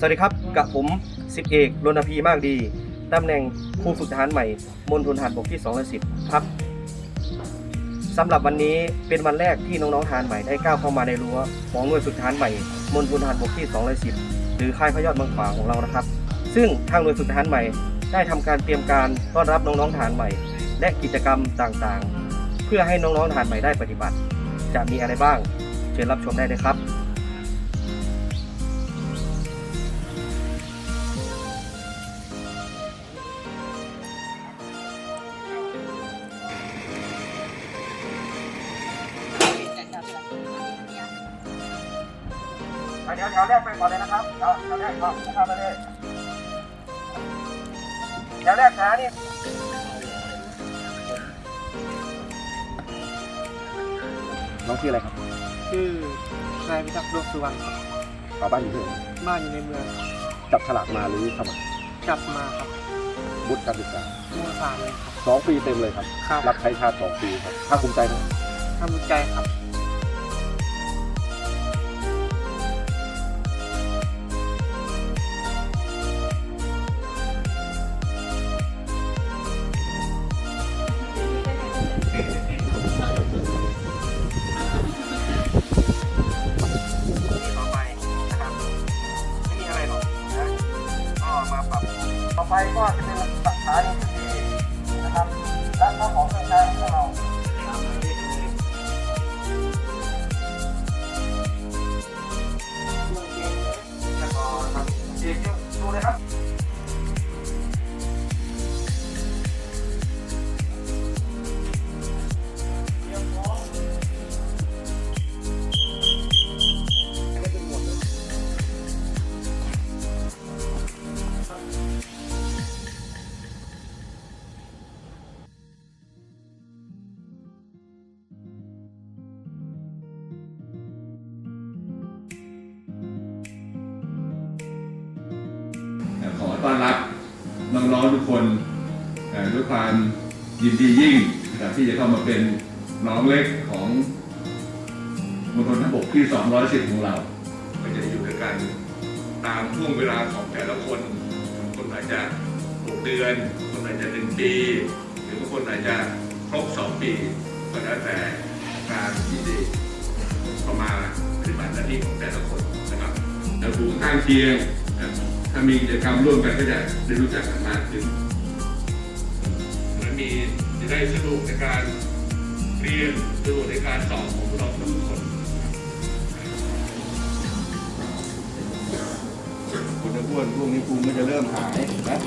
สวัสดีครับ กับผมสิบเอกรณพีมากดีตำแหน่งครูฝึกทหารใหม่มณฑลทหารบกที่210ครับสำหรับวันนี้เป็นวันแรกที่น้องๆทหารใหม่ได้ก้าวเข้ามาในรั้วของหน่วยฝึกทหารใหม่มณฑลทหารบกที่210หรือค่ายพยอดเมืองขวางของเรานะครับ ซึ่งทางหน่วยฝึกทหารใหม่ ได้ทำการเตรียมการต้อนรับน้องๆทหารใหม่ และกิจกรรมต่างๆ เพื่อให้น้องๆทหารใหม่ได้ปฏิบัติ จะมีอะไรบ้างเชิญรับชมได้เลยครับ เดี๋ยวแถวแรกไปก่อนเลยนะครับแถวแถวแรกก็เข้าไปเลยแถวแรกขานี่น้องชื่ออะไรครับชื่อนายพิทักษ์ดวงสุวรรณครับชาวบ้านอยู่ที่ไหนบ้านอยู่ในเมืองจับฉลากมาหรือสมัครกลับมาครับวุฒิการศึกษามู่สามเลยครับสองปีเต็มเลยครับ ครับรับใช้ชาติสองปีครับภาคภูมิใจนะทำวิจัยครับ มาปรับ ต่อไปก็จะเป็นสถานีที่ดีนะครับและข้าวของเครื่องใช้ของเราแล้วก็ทำเอกดูเลยครับ คนด้วยความยินดียิ่งนะครับที่จะเข้ามาเป็นน้องเล็กของมณฑลทหารบกที่ 210 ของเรา ก็จะอยู่ด้วยกันตามช่วงเวลาของแต่ละคน คนอาจจะ 6 เดือน คนอาจจะ 1 ปี หรือบางคนอาจจะครบ 2 ปีก็แล้วแต่การที่ได้เข้ามาปฏิบัติหน้าที่ของแต่ละคนนะครับแล้วถูกข้างเคียง ถ้ามีกิจกรรมร่วมกันก็จะได้รู้จักกันมากขึ้นมันมีจะได้สะดวกในการเรียนสะดวกในการสอนของพวกเราทุกคนคุณจะอ้วนพวกนี้ภูมิก็จะเริ่มหายนะ